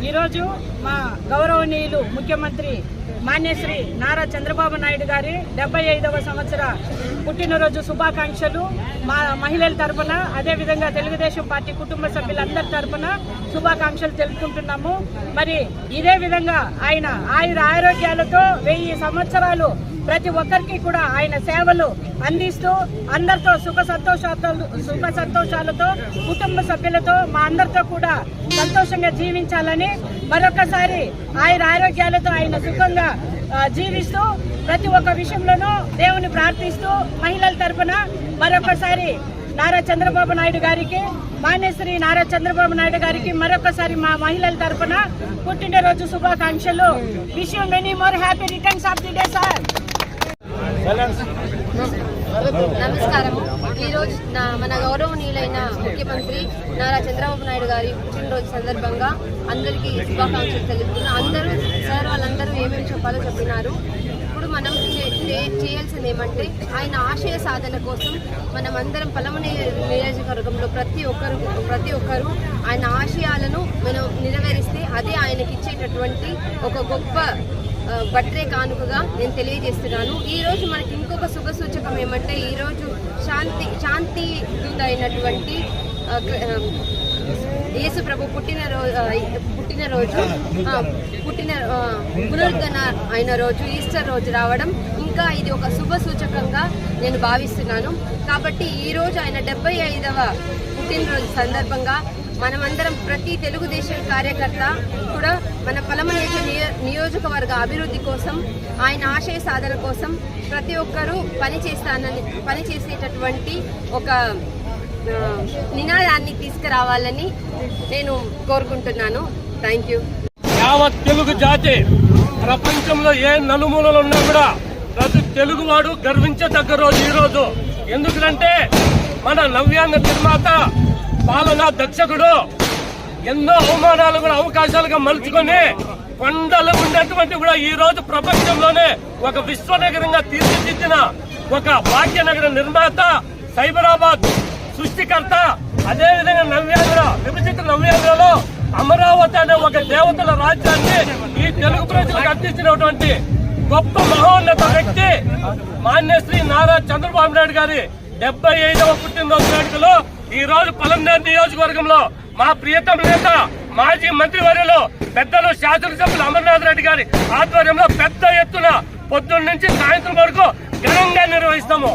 ఈరోజు మా గౌరవనీయులు ముఖ్యమంత్రి మాన్యశ్రీ నారా చంద్రబాబు నాయుడు గారి డెబ్బై ఐదవ సంవత్సర పుట్టినరోజు శుభాకాంక్షలు. మా మహిళల తరపున అదేవిధంగా తెలుగుదేశం పార్టీ కుటుంబ సభ్యులందరి తరపున శుభాకాంక్షలు తెలుపుకుంటున్నాము. మరి ఇదే విధంగా ఆయన ఆయుర ఆరోగ్యాలతో వెయ్యి సంవత్సరాలు ప్రతి ఒక్కరికి కూడా ఆయన సేవలు అందిస్తూ అందరితో సుఖ సంతోషాలతో సుఖ సంతోషాలతో కుటుంబ సభ్యులతో మా అందరితో కూడా సంతోషంగా జీవించాలని మరొకసారి ఆయన ఆరోగ్యాలతో ఆయన సుఖంగా జీవిస్తూ ప్రతి ఒక్క విషయంలోనూ దేవుని ప్రార్థిస్తూ మహిళల తరపున మరొకసారి నారా చంద్రబాబు నాయుడు గారికి మాన్యశ్రీ నారా చంద్రబాబు నాయుడు గారికి మరొకసారి మా మహిళల తరపున పుట్టినరోజు శుభాకాంక్షలు. Wish you many more happy returns of the day sir నమస్కారం ఈరోజు నా మన గౌరవనీయులైన ముఖ్యమంత్రి నారా చంద్రబాబు నాయుడు గారి పుట్టినరోజు సందర్భంగా అందరికీ శుభాకాంక్షలు తెలుపుతున్నా. అందరూ సార్ వాళ్ళందరూ ఏమేమి చెప్పాలో చెప్పినారు. ఇప్పుడు మనం చే- చేయాల్సింది ఏమంటే ఆయన ఆశయ సాధన కోసం మనం అందరం పలమని నియోజకవర్గంలో ప్రతి ఒక్కరు ప్రతి ఒక్కరు ఆయన ఆశయాలను మనం నెరవేరిస్తే అదే ఆయనకి ఇచ్చేటటువంటి ఒక గొప్ప ఆ, బట్రే కానుకగా నేను తెలియజేస్తున్నాను. ఈరోజు మనకి ఇంకొక శుభ సూచకం ఏమంటే ఈరోజు శాంతి శాంతి దూత అయినటువంటి యేసు ప్రభు పుట్టినరోజు పుట్టినరోజు పుట్టిన పునరుద్ధరణ అయిన రోజు ఈస్టర్ రోజు రావడం ఇంకా ఇది ఒక శుభ సూచకంగా నేను భావిస్తున్నాను. కాబట్టి ఈరోజు ఆయన డెబ్బై ఐదవ పుట్టినరోజు సందర్భంగా మనమందరం ప్రతి తెలుగుదేశం కార్యకర్త కూడా మన పలమనేక నియోజకవర్గ అభివృద్ధి కోసం ఆయన ఆశయ సాధన కోసం ప్రతి ఒక్కరూ పని చేస్తానని పని చేసేటటువంటి ఒక నినాదాన్ని తీసుకురావాలని నేను కోరుకుంటున్నాను. Thank you. యావత్ తెలుగు జాతి ప్రపంచంలో ఏ నలుమూలలు ఉన్నా కూడా ప్రతి తెలుగువాడు గర్వించదగ్గ రోజు ఈ రోజు. ఎందుకంటే మన నవ్యాంగ నిర్మాత పాలనా దక్షకుడు ఎన్నో అవమానాలు కూడా అవకాశాలుగా మలుచుకొని కొండలు ఉన్నటువంటి కూడా ఈ రోజు ప్రపంచంలోనే ఒక విశ్వనగరంగా తీర్చిదిద్దిన ఒక భాగ్యనగర నిర్మాత సైబరాబాద్ సృష్టికర్త అదే విధంగా నవ్యాంధ్ర విభజిత నవ్యాంధ్రలో అమరావతి అనే ఒక దేవతల రాజ్యాన్ని ఈ తెలుగు ప్రజలకు అందించినటువంటి గొప్ప మహోన్నత వ్యక్తి మాన్యశ్రీ నారా చంద్రబాబు నాయుడు గారి డెబ్బై ఐదవ పుట్టినరోజు వేడుకలో ఈ రోజు పలంనేరు నియోజకవర్గంలో మా ప్రియతమ నేత మాజీ మంత్రి వర్యలో పెద్దలు శాసనసభ్యులు అమర్నాథ్ రెడ్డి గారి ఆధ్వర్యంలో పెద్ద ఎత్తున పొద్దున్న నుంచి సాయంత్రం వరకు ఘనంగా నిర్వహిస్తాము.